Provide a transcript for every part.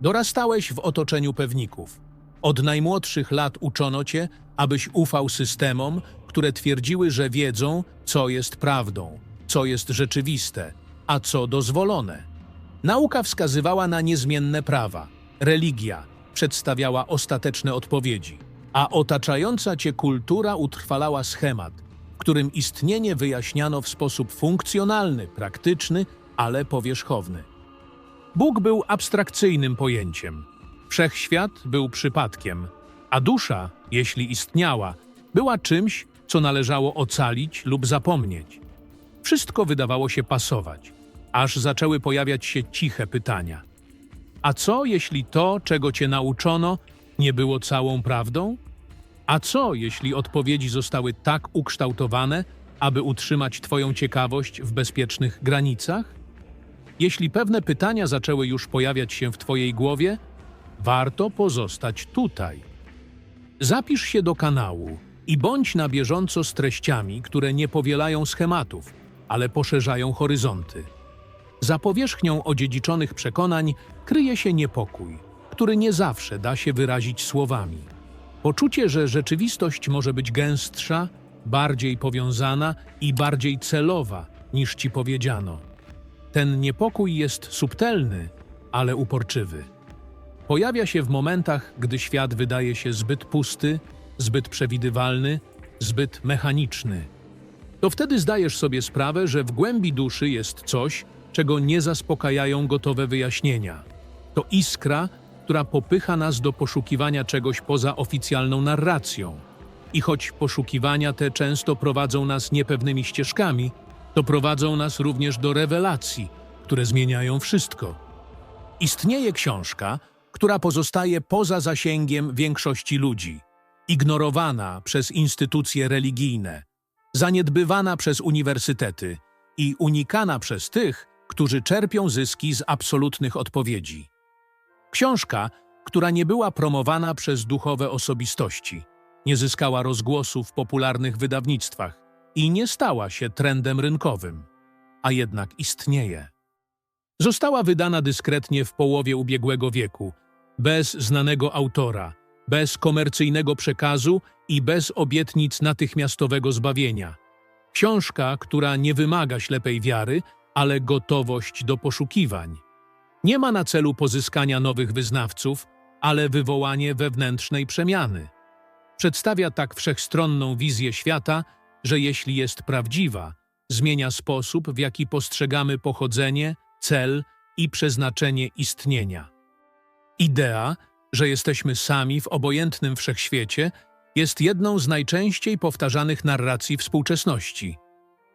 Dorastałeś w otoczeniu pewników. Od najmłodszych lat uczono cię, abyś ufał systemom, które twierdziły, że wiedzą, co jest prawdą, co jest rzeczywiste, a co dozwolone. Nauka wskazywała na niezmienne prawa. Religia przedstawiała ostateczne odpowiedzi, a otaczająca cię kultura utrwalała schemat, w którym istnienie wyjaśniano w sposób funkcjonalny, praktyczny, ale powierzchowny. Bóg był abstrakcyjnym pojęciem. Wszechświat był przypadkiem, a dusza, jeśli istniała, była czymś, co należało ocalić lub zapomnieć. Wszystko wydawało się pasować, aż zaczęły pojawiać się ciche pytania. A co, jeśli to, czego cię nauczono, nie było całą prawdą? A co, jeśli odpowiedzi zostały tak ukształtowane, aby utrzymać twoją ciekawość w bezpiecznych granicach? Jeśli pewne pytania zaczęły już pojawiać się w Twojej głowie, warto pozostać tutaj. Zapisz się do kanału i bądź na bieżąco z treściami, które nie powielają schematów, ale poszerzają horyzonty. Za powierzchnią odziedziczonych przekonań kryje się niepokój, który nie zawsze da się wyrazić słowami. Poczucie, że rzeczywistość może być gęstsza, bardziej powiązana i bardziej celowa, niż ci powiedziano. Ten niepokój jest subtelny, ale uporczywy. Pojawia się w momentach, gdy świat wydaje się zbyt pusty, zbyt przewidywalny, zbyt mechaniczny. To wtedy zdajesz sobie sprawę, że w głębi duszy jest coś, czego nie zaspokajają gotowe wyjaśnienia. To iskra, która popycha nas do poszukiwania czegoś poza oficjalną narracją. I choć poszukiwania te często prowadzą nas niepewnymi ścieżkami, to prowadzą nas również do rewelacji, które zmieniają wszystko. Istnieje książka, która pozostaje poza zasięgiem większości ludzi, ignorowana przez instytucje religijne, zaniedbywana przez uniwersytety i unikana przez tych, którzy czerpią zyski z absolutnych odpowiedzi. Książka, która nie była promowana przez duchowe osobistości, nie zyskała rozgłosu w popularnych wydawnictwach i nie stała się trendem rynkowym, a jednak istnieje. Została wydana dyskretnie w połowie ubiegłego wieku, bez znanego autora, bez komercyjnego przekazu i bez obietnic natychmiastowego zbawienia. Książka, która nie wymaga ślepej wiary, ale gotowość do poszukiwań. Nie ma na celu pozyskania nowych wyznawców, ale wywołanie wewnętrznej przemiany. Przedstawia tak wszechstronną wizję świata, że jeśli jest prawdziwa, zmienia sposób, w jaki postrzegamy pochodzenie, cel i przeznaczenie istnienia. Idea, że jesteśmy sami w obojętnym wszechświecie, jest jedną z najczęściej powtarzanych narracji współczesności.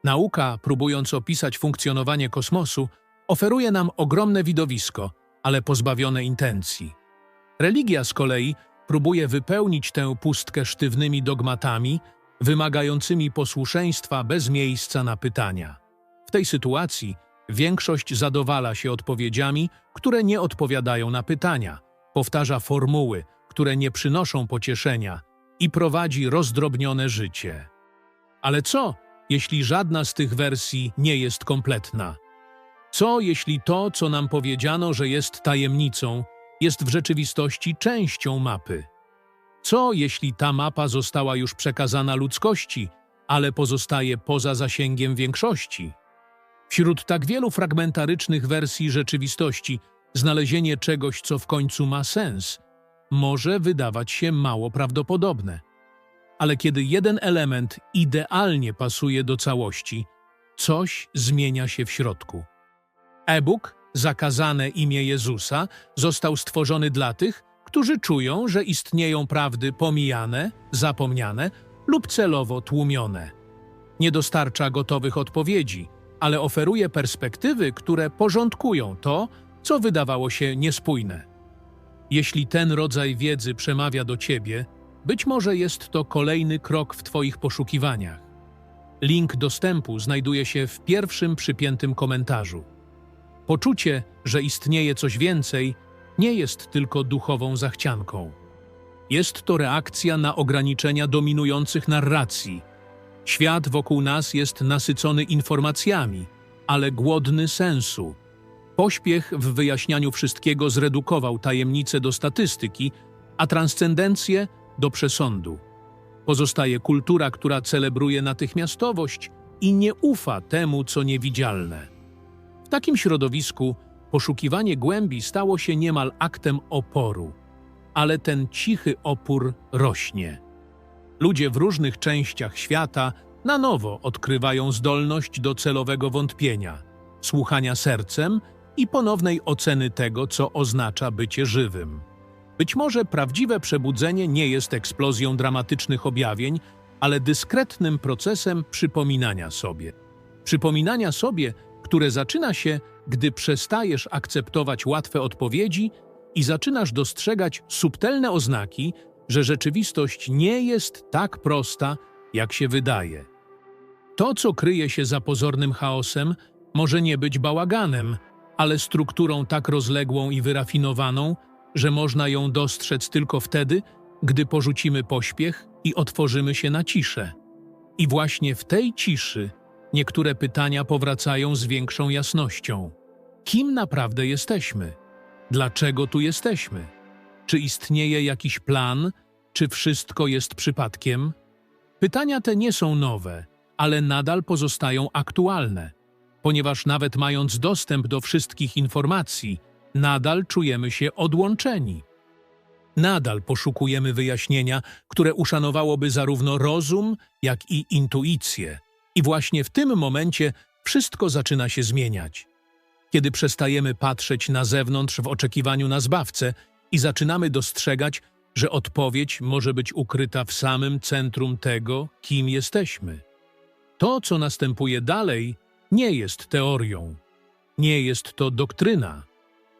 Nauka, próbując opisać funkcjonowanie kosmosu, oferuje nam ogromne widowisko, ale pozbawione intencji. Religia z kolei próbuje wypełnić tę pustkę sztywnymi dogmatami, wymagającymi posłuszeństwa bez miejsca na pytania. W tej sytuacji większość zadowala się odpowiedziami, które nie odpowiadają na pytania, powtarza formuły, które nie przynoszą pocieszenia i prowadzi rozdrobnione życie. Ale co, jeśli żadna z tych wersji nie jest kompletna? Co, jeśli to, co nam powiedziano, że jest tajemnicą, jest w rzeczywistości częścią mapy? Co, jeśli ta mapa została już przekazana ludzkości, ale pozostaje poza zasięgiem większości? Wśród tak wielu fragmentarycznych wersji rzeczywistości, znalezienie czegoś, co w końcu ma sens, może wydawać się mało prawdopodobne. Ale kiedy jeden element idealnie pasuje do całości, coś zmienia się w środku. E-book, zakazane imię Jezusa, został stworzony dla tych, którzy czują, że istnieją prawdy pomijane, zapomniane lub celowo tłumione. Nie dostarcza gotowych odpowiedzi, ale oferuje perspektywy, które porządkują to, co wydawało się niespójne. Jeśli ten rodzaj wiedzy przemawia do ciebie, być może jest to kolejny krok w Twoich poszukiwaniach. Link dostępu znajduje się w pierwszym przypiętym komentarzu. Poczucie, że istnieje coś więcej, nie jest tylko duchową zachcianką. Jest to reakcja na ograniczenia dominujących narracji. Świat wokół nas jest nasycony informacjami, ale głodny sensu. Pośpiech w wyjaśnianiu wszystkiego zredukował tajemnicę do statystyki, a transcendencję do przesądu. Pozostaje kultura, która celebruje natychmiastowość i nie ufa temu, co niewidzialne. W takim środowisku poszukiwanie głębi stało się niemal aktem oporu, ale ten cichy opór rośnie. Ludzie w różnych częściach świata na nowo odkrywają zdolność do celowego wątpienia, słuchania sercem i ponownej oceny tego, co oznacza bycie żywym. Być może prawdziwe przebudzenie nie jest eksplozją dramatycznych objawień, ale dyskretnym procesem przypominania sobie. Przypominania sobie, które zaczyna się, gdy przestajesz akceptować łatwe odpowiedzi i zaczynasz dostrzegać subtelne oznaki, że rzeczywistość nie jest tak prosta, jak się wydaje. To, co kryje się za pozornym chaosem, może nie być bałaganem, ale strukturą tak rozległą i wyrafinowaną, że można ją dostrzec tylko wtedy, gdy porzucimy pośpiech i otworzymy się na ciszę. I właśnie w tej ciszy niektóre pytania powracają z większą jasnością. Kim naprawdę jesteśmy? Dlaczego tu jesteśmy? Czy istnieje jakiś plan? Czy wszystko jest przypadkiem? Pytania te nie są nowe, ale nadal pozostają aktualne, ponieważ nawet mając dostęp do wszystkich informacji, nadal czujemy się odłączeni. Nadal poszukujemy wyjaśnienia, które uszanowałoby zarówno rozum, jak i intuicję. I właśnie w tym momencie wszystko zaczyna się zmieniać. Kiedy przestajemy patrzeć na zewnątrz w oczekiwaniu na zbawcę i zaczynamy dostrzegać, że odpowiedź może być ukryta w samym centrum tego, kim jesteśmy. To, co następuje dalej, nie jest teorią, nie jest to doktryna,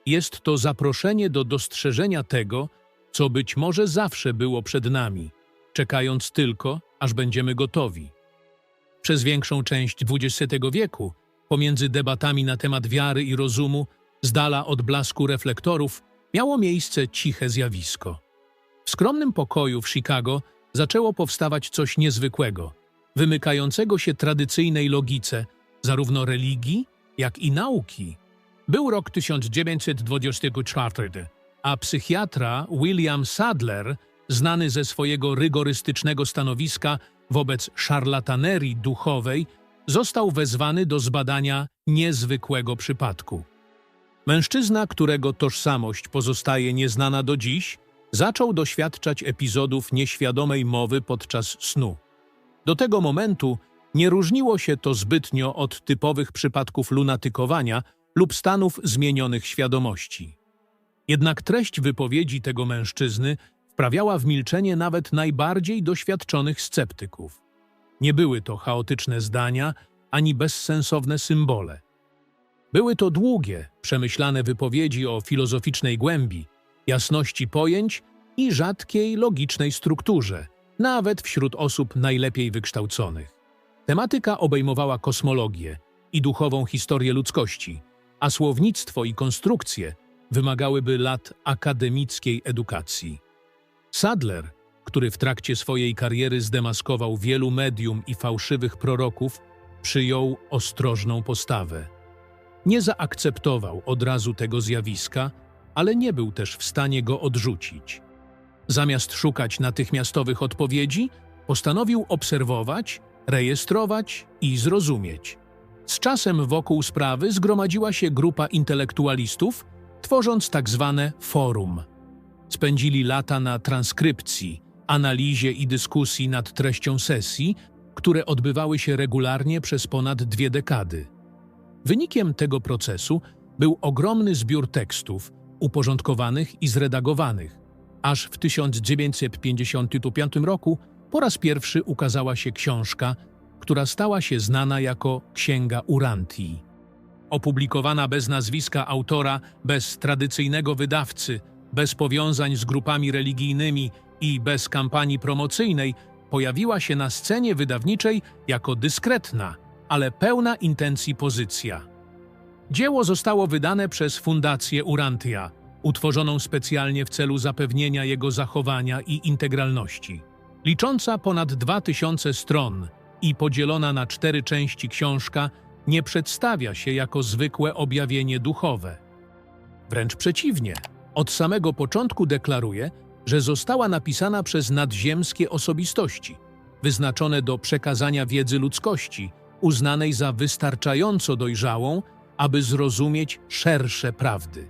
jest to zaproszenie do dostrzeżenia tego, co być może zawsze było przed nami, czekając tylko, aż będziemy gotowi. Przez większą część XX wieku, pomiędzy debatami na temat wiary i rozumu, z dala od blasku reflektorów, miało miejsce ciche zjawisko. W skromnym pokoju w Chicago zaczęło powstawać coś niezwykłego, wymykającego się tradycyjnej logice zarówno religii, jak i nauki. Był rok 1924, a psychiatra William Sadler, znany ze swojego rygorystycznego stanowiska wobec szarlatanerii duchowej, został wezwany do zbadania niezwykłego przypadku. Mężczyzna, którego tożsamość pozostaje nieznana do dziś, zaczął doświadczać epizodów nieświadomej mowy podczas snu. Do tego momentu nie różniło się to zbytnio od typowych przypadków lunatykowania lub stanów zmienionych świadomości. Jednak treść wypowiedzi tego mężczyzny wprawiała w milczenie nawet najbardziej doświadczonych sceptyków. Nie były to chaotyczne zdania ani bezsensowne symbole. Były to długie, przemyślane wypowiedzi o filozoficznej głębi, jasności pojęć i rzadkiej logicznej strukturze, nawet wśród osób najlepiej wykształconych. Tematyka obejmowała kosmologię i duchową historię ludzkości, a słownictwo i konstrukcje wymagałyby lat akademickiej edukacji. Sadler, który w trakcie swojej kariery zdemaskował wielu medium i fałszywych proroków, przyjął ostrożną postawę. Nie zaakceptował od razu tego zjawiska, ale nie był też w stanie go odrzucić. Zamiast szukać natychmiastowych odpowiedzi, postanowił obserwować, rejestrować i zrozumieć. Z czasem wokół sprawy zgromadziła się grupa intelektualistów, tworząc tak zwane forum. Spędzili lata na transkrypcji, analizie i dyskusji nad treścią sesji, które odbywały się regularnie przez ponad dwie dekady. Wynikiem tego procesu był ogromny zbiór tekstów, uporządkowanych i zredagowanych. Aż w 1955 roku po raz pierwszy ukazała się książka, która stała się znana jako Księga Urantii. Opublikowana bez nazwiska autora, bez tradycyjnego wydawcy, bez powiązań z grupami religijnymi i bez kampanii promocyjnej, pojawiła się na scenie wydawniczej jako dyskretna, ale pełna intencji pozycja. Dzieło zostało wydane przez Fundację Urantia, utworzoną specjalnie w celu zapewnienia jego zachowania i integralności. Licząca ponad 2000 stron i podzielona na cztery części książka nie przedstawia się jako zwykłe objawienie duchowe. Wręcz przeciwnie, od samego początku deklaruje, że została napisana przez nadziemskie osobistości, wyznaczone do przekazania wiedzy ludzkości, uznanej za wystarczająco dojrzałą, aby zrozumieć szersze prawdy.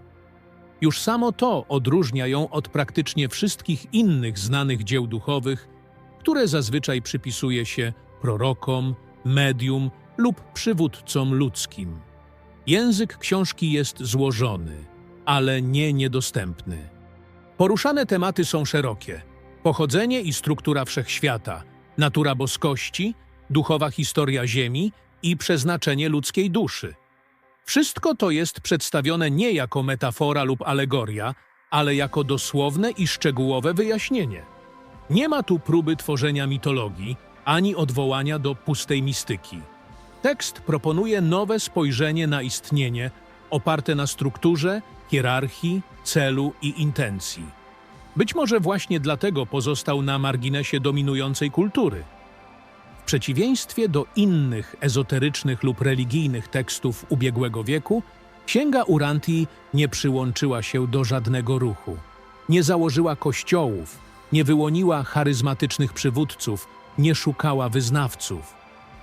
Już samo to odróżnia ją od praktycznie wszystkich innych znanych dzieł duchowych, które zazwyczaj przypisuje się prorokom, medium lub przywódcom ludzkim. Język książki jest złożony, ale nie niedostępny. Poruszane tematy są szerokie: pochodzenie i struktura wszechświata, natura boskości, duchowa historia Ziemi i przeznaczenie ludzkiej duszy. Wszystko to jest przedstawione nie jako metafora lub alegoria, ale jako dosłowne i szczegółowe wyjaśnienie. Nie ma tu próby tworzenia mitologii ani odwołania do pustej mistyki. Tekst proponuje nowe spojrzenie na istnienie, oparte na strukturze, hierarchii, celu i intencji. Być może właśnie dlatego pozostał na marginesie dominującej kultury. W przeciwieństwie do innych ezoterycznych lub religijnych tekstów ubiegłego wieku, Księga Uranti nie przyłączyła się do żadnego ruchu. Nie założyła kościołów, nie wyłoniła charyzmatycznych przywódców, nie szukała wyznawców.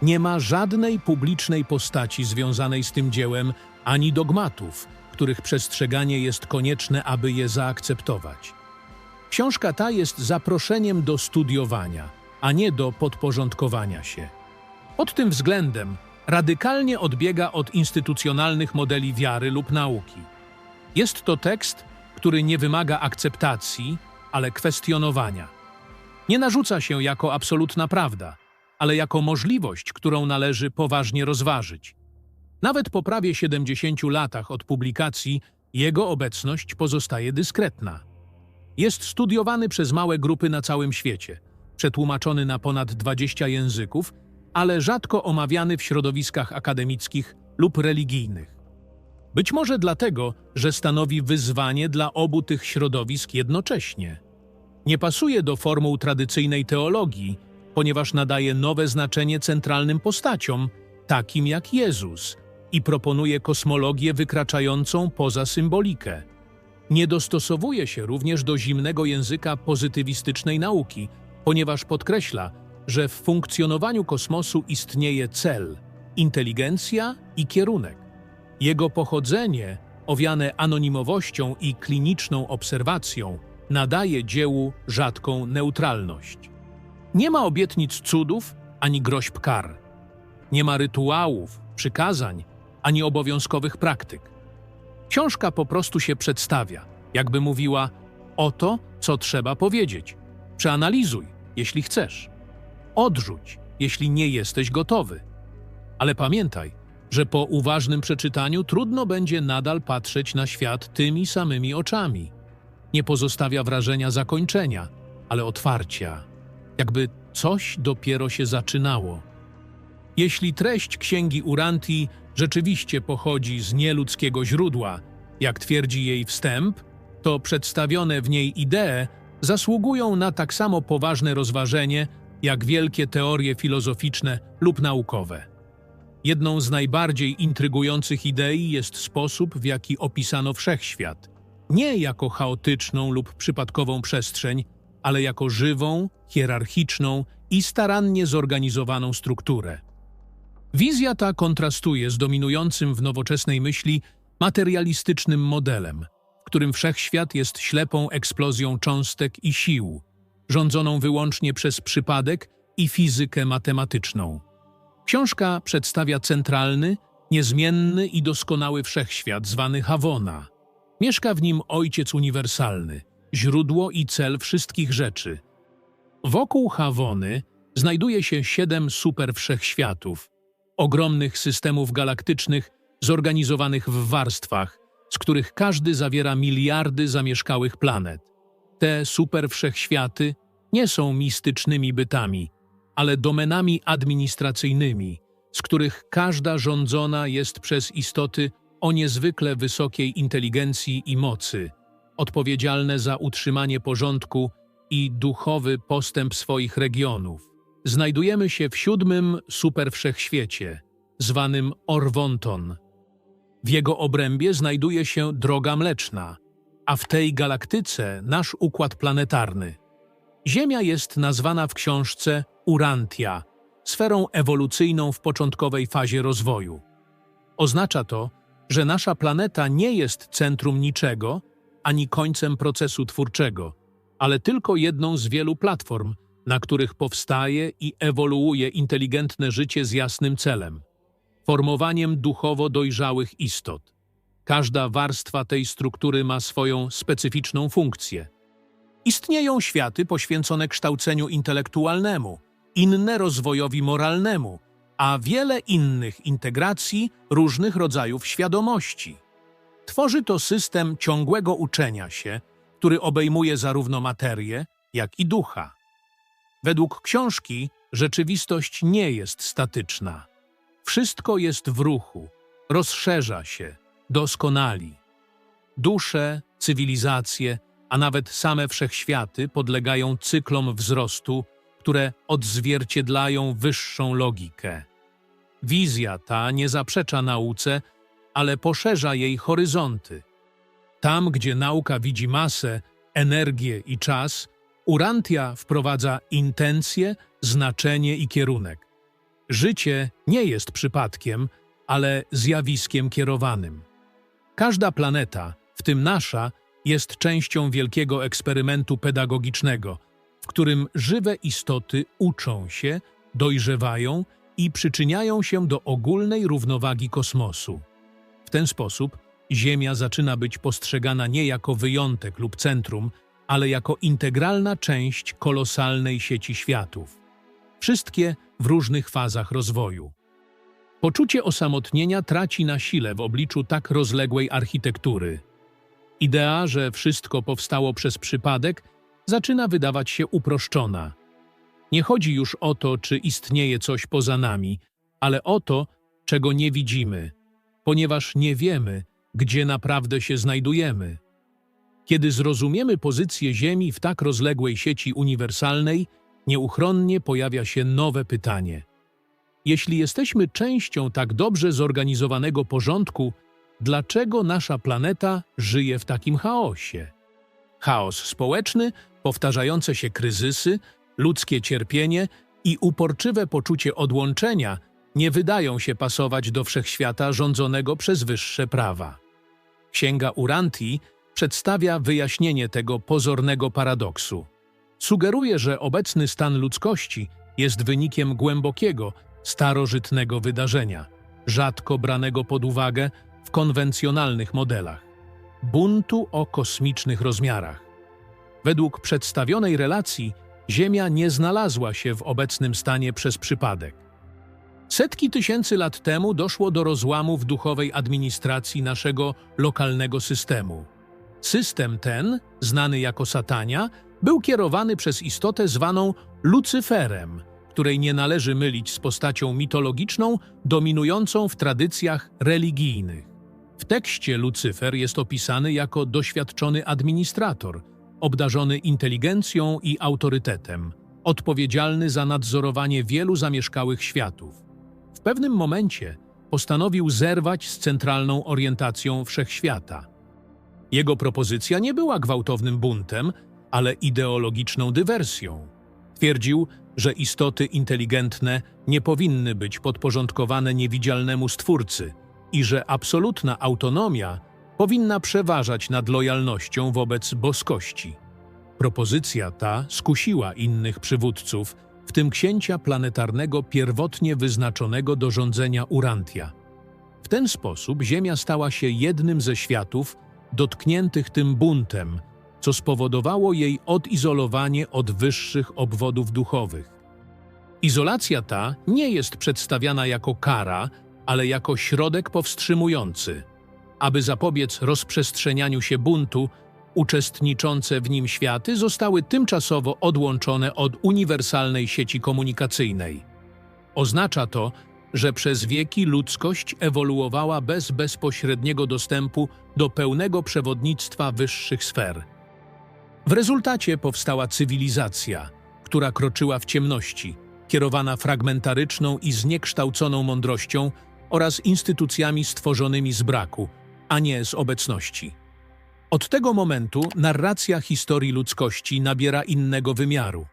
Nie ma żadnej publicznej postaci związanej z tym dziełem, ani dogmatów, których przestrzeganie jest konieczne, aby je zaakceptować. Książka ta jest zaproszeniem do studiowania, a nie do podporządkowania się. Pod tym względem radykalnie odbiega od instytucjonalnych modeli wiary lub nauki. Jest to tekst, który nie wymaga akceptacji, ale kwestionowania. Nie narzuca się jako absolutna prawda, ale jako możliwość, którą należy poważnie rozważyć. Nawet po prawie 70 latach od publikacji jego obecność pozostaje dyskretna. Jest studiowany przez małe grupy na całym świecie, przetłumaczony na ponad 20 języków, ale rzadko omawiany w środowiskach akademickich lub religijnych. Być może dlatego, że stanowi wyzwanie dla obu tych środowisk jednocześnie. Nie pasuje do formuł tradycyjnej teologii, ponieważ nadaje nowe znaczenie centralnym postaciom, takim jak Jezus, i proponuje kosmologię wykraczającą poza symbolikę. Nie dostosowuje się również do zimnego języka pozytywistycznej nauki, ponieważ podkreśla, że w funkcjonowaniu kosmosu istnieje cel, inteligencja i kierunek. Jego pochodzenie, owiane anonimowością i kliniczną obserwacją, nadaje dziełu rzadką neutralność. Nie ma obietnic cudów ani groźb kar. Nie ma rytuałów, przykazań ani obowiązkowych praktyk. Książka po prostu się przedstawia, jakby mówiła: Oto, co trzeba powiedzieć. Przeanalizuj, jeśli chcesz. Odrzuć, jeśli nie jesteś gotowy. Ale pamiętaj, że po uważnym przeczytaniu trudno będzie nadal patrzeć na świat tymi samymi oczami. Nie pozostawia wrażenia zakończenia, ale otwarcia, jakby coś dopiero się zaczynało. Jeśli treść księgi Uranti rzeczywiście pochodzi z nieludzkiego źródła, jak twierdzi jej wstęp, to przedstawione w niej idee zasługują na tak samo poważne rozważenie, jak wielkie teorie filozoficzne lub naukowe. Jedną z najbardziej intrygujących idei jest sposób, w jaki opisano wszechświat. Nie jako chaotyczną lub przypadkową przestrzeń, ale jako żywą, hierarchiczną i starannie zorganizowaną strukturę. Wizja ta kontrastuje z dominującym w nowoczesnej myśli materialistycznym modelem, w którym wszechświat jest ślepą eksplozją cząstek i sił, rządzoną wyłącznie przez przypadek i fizykę matematyczną. Książka przedstawia centralny, niezmienny i doskonały wszechświat zwany Havona. Mieszka w nim Ojciec Uniwersalny, źródło i cel wszystkich rzeczy. Wokół Havony znajduje się siedem superwszechświatów, ogromnych systemów galaktycznych zorganizowanych w warstwach, z których każdy zawiera miliardy zamieszkałych planet. Te superwszechświaty nie są mistycznymi bytami, ale domenami administracyjnymi, z których każda rządzona jest przez istoty o niezwykle wysokiej inteligencji i mocy, odpowiedzialne za utrzymanie porządku i duchowy postęp swoich regionów. Znajdujemy się w siódmym superwszechświecie, zwanym Orwonton. W jego obrębie znajduje się Droga Mleczna, a w tej galaktyce nasz układ planetarny. Ziemia jest nazwana w książce Urantia, sferą ewolucyjną w początkowej fazie rozwoju. Oznacza to, że nasza planeta nie jest centrum niczego ani końcem procesu twórczego, ale tylko jedną z wielu platform, na których powstaje i ewoluuje inteligentne życie z jasnym celem formowaniem duchowo dojrzałych istot. Każda warstwa tej struktury ma swoją specyficzną funkcję. Istnieją światy poświęcone kształceniu intelektualnemu, inne rozwojowi moralnemu, a wiele innych integracji różnych rodzajów świadomości. Tworzy to system ciągłego uczenia się, który obejmuje zarówno materię, jak i ducha. Według książki rzeczywistość nie jest statyczna. Wszystko jest w ruchu, rozszerza się, doskonali. Dusze, cywilizacje, a nawet same wszechświaty podlegają cyklom wzrostu, które odzwierciedlają wyższą logikę. Wizja ta nie zaprzecza nauce, ale poszerza jej horyzonty. Tam, gdzie nauka widzi masę, energię i czas, Urantia wprowadza intencje, znaczenie i kierunek. Życie nie jest przypadkiem, ale zjawiskiem kierowanym. Każda planeta, w tym nasza, jest częścią wielkiego eksperymentu pedagogicznego, w którym żywe istoty uczą się, dojrzewają i przyczyniają się do ogólnej równowagi kosmosu. W ten sposób Ziemia zaczyna być postrzegana nie jako wyjątek lub centrum, ale jako integralna część kolosalnej sieci światów. Wszystkie w różnych fazach rozwoju. Poczucie osamotnienia traci na sile w obliczu tak rozległej architektury. Idea, że wszystko powstało przez przypadek, zaczyna wydawać się uproszczona. Nie chodzi już o to, czy istnieje coś poza nami, ale o to, czego nie widzimy, ponieważ nie wiemy, gdzie naprawdę się znajdujemy. Kiedy zrozumiemy pozycję Ziemi w tak rozległej sieci uniwersalnej, nieuchronnie pojawia się nowe pytanie. Jeśli jesteśmy częścią tak dobrze zorganizowanego porządku, dlaczego nasza planeta żyje w takim chaosie? Chaos społeczny, powtarzające się kryzysy, ludzkie cierpienie i uporczywe poczucie odłączenia nie wydają się pasować do wszechświata rządzonego przez wyższe prawa. Księga Uranti przedstawia wyjaśnienie tego pozornego paradoksu. Sugeruje, że obecny stan ludzkości jest wynikiem głębokiego, starożytnego wydarzenia, rzadko branego pod uwagę w konwencjonalnych modelach buntu o kosmicznych rozmiarach. Według przedstawionej relacji Ziemia nie znalazła się w obecnym stanie przez przypadek. Setki tysięcy lat temu doszło do rozłamu w duchowej administracji naszego lokalnego systemu. System ten, znany jako Satania, był kierowany przez istotę zwaną Lucyferem, której nie należy mylić z postacią mitologiczną dominującą w tradycjach religijnych. W tekście Lucyfer jest opisany jako doświadczony administrator, obdarzony inteligencją i autorytetem, odpowiedzialny za nadzorowanie wielu zamieszkałych światów. W pewnym momencie postanowił zerwać z centralną orientacją wszechświata. Jego propozycja nie była gwałtownym buntem, ale ideologiczną dywersją. Twierdził, że istoty inteligentne nie powinny być podporządkowane niewidzialnemu Stwórcy i że absolutna autonomia powinna przeważać nad lojalnością wobec boskości. Propozycja ta skusiła innych przywódców, w tym księcia planetarnego pierwotnie wyznaczonego do rządzenia Urantia. W ten sposób Ziemia stała się jednym ze światów dotkniętych tym buntem, co spowodowało jej odizolowanie od wyższych obwodów duchowych. Izolacja ta nie jest przedstawiana jako kara, ale jako środek powstrzymujący. Aby zapobiec rozprzestrzenianiu się buntu, uczestniczące w nim światy zostały tymczasowo odłączone od uniwersalnej sieci komunikacyjnej. Oznacza to, że przez wieki ludzkość ewoluowała bez bezpośredniego dostępu do pełnego przewodnictwa wyższych sfer. W rezultacie powstała cywilizacja, która kroczyła w ciemności, kierowana fragmentaryczną i zniekształconą mądrością, oraz instytucjami stworzonymi z braku, a nie z obecności. Od tego momentu narracja historii ludzkości nabiera innego wymiaru.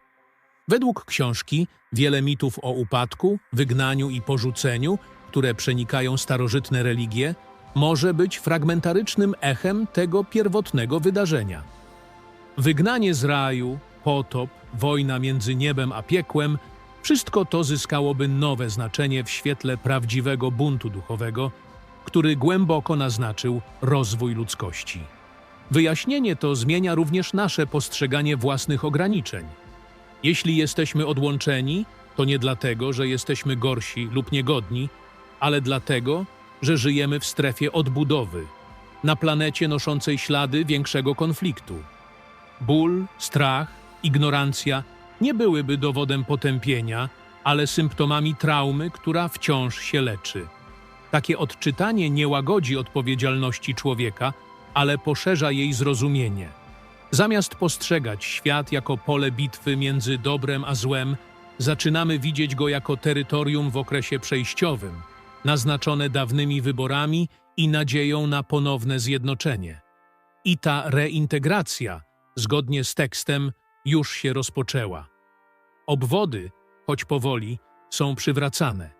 Według książki wiele mitów o upadku, wygnaniu i porzuceniu, które przenikają starożytne religie, może być fragmentarycznym echem tego pierwotnego wydarzenia. Wygnanie z raju, potop, wojna między niebem a piekłem wszystko to zyskałoby nowe znaczenie w świetle prawdziwego buntu duchowego, który głęboko naznaczył rozwój ludzkości. Wyjaśnienie to zmienia również nasze postrzeganie własnych ograniczeń. Jeśli jesteśmy odłączeni, to nie dlatego, że jesteśmy gorsi lub niegodni, ale dlatego, że żyjemy w strefie odbudowy, na planecie noszącej ślady większego konfliktu. Ból, strach, ignorancja nie byłyby dowodem potępienia, ale symptomami traumy, która wciąż się leczy. Takie odczytanie nie łagodzi odpowiedzialności człowieka, ale poszerza jej zrozumienie. Zamiast postrzegać świat jako pole bitwy między dobrem a złem, zaczynamy widzieć go jako terytorium w okresie przejściowym, naznaczone dawnymi wyborami i nadzieją na ponowne zjednoczenie. I ta reintegracja, zgodnie z tekstem, już się rozpoczęła. Obwody, choć powoli, są przywracane.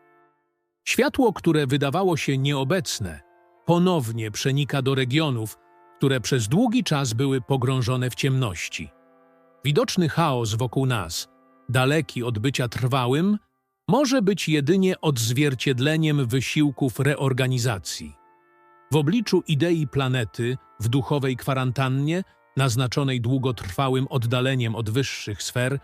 Światło, które wydawało się nieobecne, ponownie przenika do regionów, które przez długi czas były pogrążone w ciemności. Widoczny chaos wokół nas, daleki od bycia trwałym, może być jedynie odzwierciedleniem wysiłków reorganizacji. W obliczu idei planety, w duchowej kwarantannie, naznaczonej długotrwałym oddaleniem od wyższych sfer,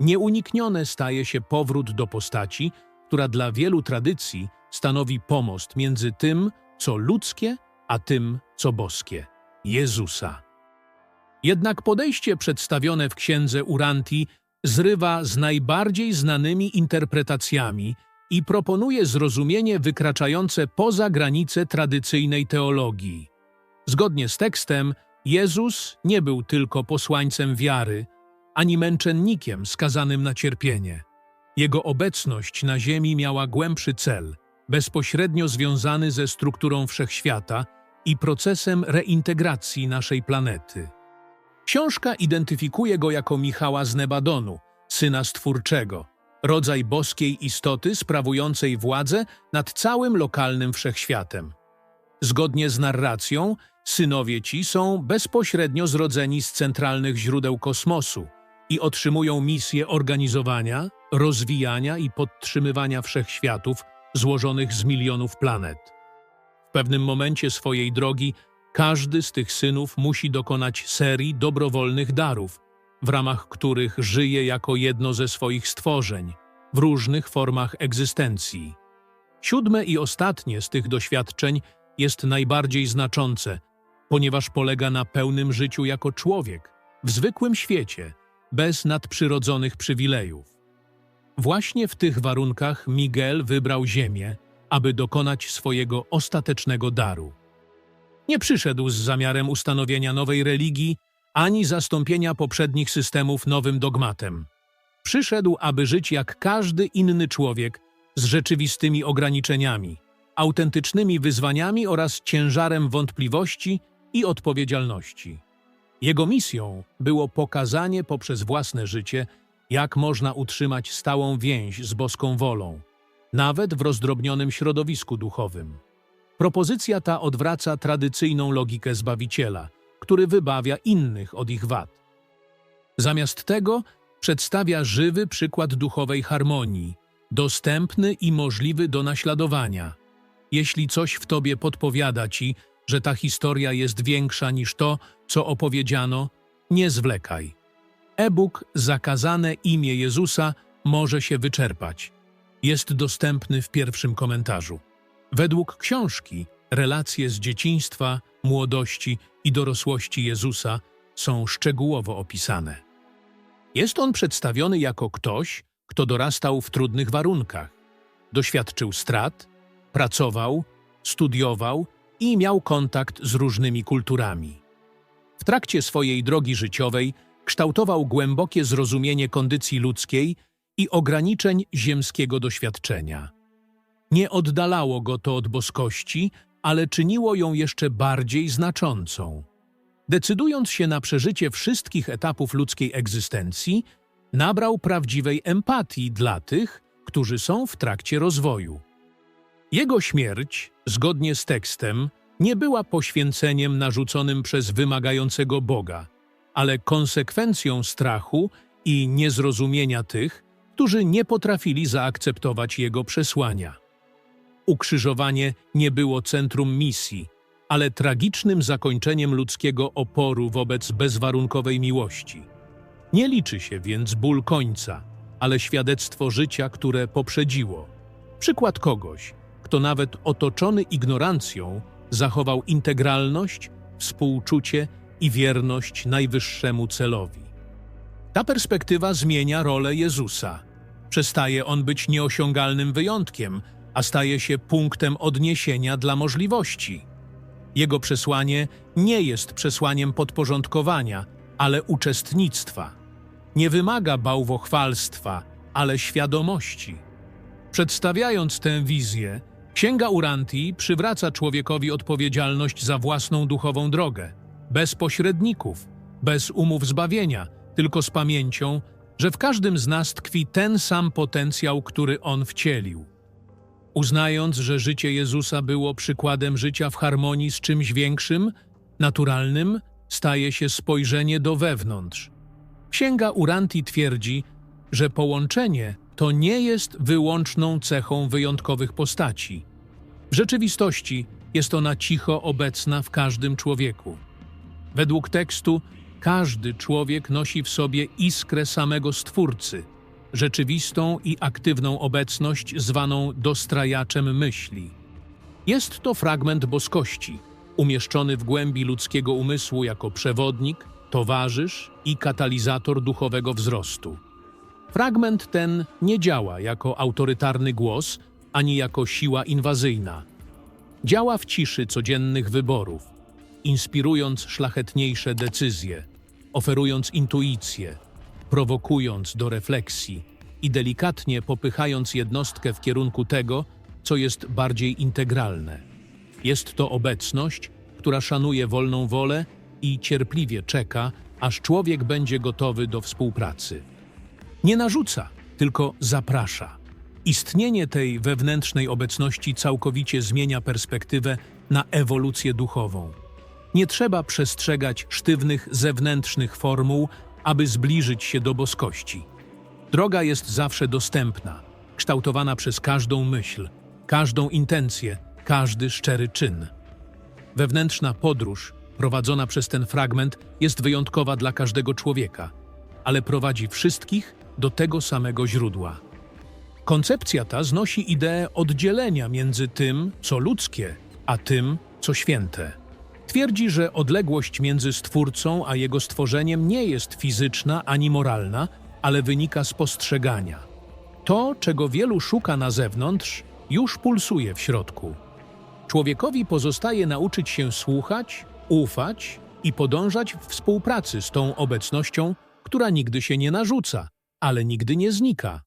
nieuniknione staje się powrót do postaci, która dla wielu tradycji stanowi pomost między tym, co ludzkie, a tym, co boskie Jezusa. Jednak podejście przedstawione w księdze Uranti zrywa z najbardziej znanymi interpretacjami i proponuje zrozumienie wykraczające poza granice tradycyjnej teologii. Zgodnie z tekstem, Jezus nie był tylko posłańcem wiary, ani męczennikiem skazanym na cierpienie. Jego obecność na ziemi miała głębszy cel, bezpośrednio związany ze strukturą wszechświata i procesem reintegracji naszej planety. Książka identyfikuje go jako Michała z Nebadonu, syna Stwórczego, rodzaj boskiej istoty sprawującej władzę nad całym lokalnym wszechświatem. Zgodnie z narracją, synowie ci są bezpośrednio zrodzeni z centralnych źródeł kosmosu i otrzymują misję organizowania, rozwijania i podtrzymywania wszechświatów złożonych z milionów planet. Pewnym momencie swojej drogi każdy z tych synów musi dokonać serii dobrowolnych darów, w ramach których żyje jako jedno ze swoich stworzeń, w różnych formach egzystencji. Siódme i ostatnie z tych doświadczeń jest najbardziej znaczące, ponieważ polega na pełnym życiu jako człowiek, w zwykłym świecie, bez nadprzyrodzonych przywilejów. Właśnie w tych warunkach Miguel wybrał Ziemię, aby dokonać swojego ostatecznego daru. Nie przyszedł z zamiarem ustanowienia nowej religii ani zastąpienia poprzednich systemów nowym dogmatem. Przyszedł, aby żyć jak każdy inny człowiek z rzeczywistymi ograniczeniami, autentycznymi wyzwaniami oraz ciężarem wątpliwości i odpowiedzialności. Jego misją było pokazanie poprzez własne życie, jak można utrzymać stałą więź z boską wolą, nawet w rozdrobnionym środowisku duchowym. Propozycja ta odwraca tradycyjną logikę Zbawiciela, który wybawia innych od ich wad. Zamiast tego przedstawia żywy przykład duchowej harmonii, dostępny i możliwy do naśladowania. Jeśli coś w tobie podpowiada ci, że ta historia jest większa niż to, co opowiedziano, nie zwlekaj. E-book Zakazane imię Jezusa może się wyczerpać. Jest dostępny w pierwszym komentarzu. Według książki relacje z dzieciństwa, młodości i dorosłości Jezusa są szczegółowo opisane. Jest on przedstawiony jako ktoś, kto dorastał w trudnych warunkach, doświadczył strat, pracował, studiował i miał kontakt z różnymi kulturami. W trakcie swojej drogi życiowej kształtował głębokie zrozumienie kondycji ludzkiej i ograniczeń ziemskiego doświadczenia. Nie oddalało go to od boskości, ale czyniło ją jeszcze bardziej znaczącą. Decydując się na przeżycie wszystkich etapów ludzkiej egzystencji, nabrał prawdziwej empatii dla tych, którzy są w trakcie rozwoju. Jego śmierć, zgodnie z tekstem, nie była poświęceniem narzuconym przez wymagającego Boga, ale konsekwencją strachu i niezrozumienia tych, którzy nie potrafili zaakceptować jego przesłania. Ukrzyżowanie nie było centrum misji, ale tragicznym zakończeniem ludzkiego oporu wobec bezwarunkowej miłości. Nie liczy się więc ból końca, ale świadectwo życia, które poprzedziło. Przykład kogoś, kto nawet otoczony ignorancją zachował integralność, współczucie i wierność najwyższemu celowi. Ta perspektywa zmienia rolę Jezusa. Przestaje on być nieosiągalnym wyjątkiem, a staje się punktem odniesienia dla możliwości. Jego przesłanie nie jest przesłaniem podporządkowania, ale uczestnictwa. Nie wymaga bałwochwalstwa, ale świadomości. Przedstawiając tę wizję, Księga Uranti przywraca człowiekowi odpowiedzialność za własną duchową drogę, bez pośredników, bez umów zbawienia, tylko z pamięcią, że w każdym z nas tkwi ten sam potencjał, który On wcielił. Uznając, że życie Jezusa było przykładem życia w harmonii z czymś większym, naturalnym, staje się spojrzenie do wewnątrz. Księga Uranti twierdzi, że połączenie to nie jest wyłączną cechą wyjątkowych postaci. W rzeczywistości jest ona cicho obecna w każdym człowieku. Według tekstu, każdy człowiek nosi w sobie iskrę samego Stwórcy, rzeczywistą i aktywną obecność zwaną dostrajaczem myśli. Jest to fragment boskości, umieszczony w głębi ludzkiego umysłu jako przewodnik, towarzysz i katalizator duchowego wzrostu. Fragment ten nie działa jako autorytarny głos ani jako siła inwazyjna. Działa w ciszy codziennych wyborów, inspirując szlachetniejsze decyzje, oferując intuicję, prowokując do refleksji i delikatnie popychając jednostkę w kierunku tego, co jest bardziej integralne. Jest to obecność, która szanuje wolną wolę i cierpliwie czeka, aż człowiek będzie gotowy do współpracy. Nie narzuca, tylko zaprasza. Istnienie tej wewnętrznej obecności całkowicie zmienia perspektywę na ewolucję duchową. Nie trzeba przestrzegać sztywnych zewnętrznych formuł, aby zbliżyć się do boskości. Droga jest zawsze dostępna, kształtowana przez każdą myśl, każdą intencję, każdy szczery czyn. Wewnętrzna podróż, prowadzona przez ten fragment, jest wyjątkowa dla każdego człowieka, ale prowadzi wszystkich do tego samego źródła. Koncepcja ta znosi ideę oddzielenia między tym, co ludzkie, a tym, co święte. Twierdzi, że odległość między Stwórcą a Jego stworzeniem nie jest fizyczna ani moralna, ale wynika z postrzegania. To, czego wielu szuka na zewnątrz, już pulsuje w środku. Człowiekowi pozostaje nauczyć się słuchać, ufać i podążać w współpracy z tą obecnością, która nigdy się nie narzuca, ale nigdy nie znika.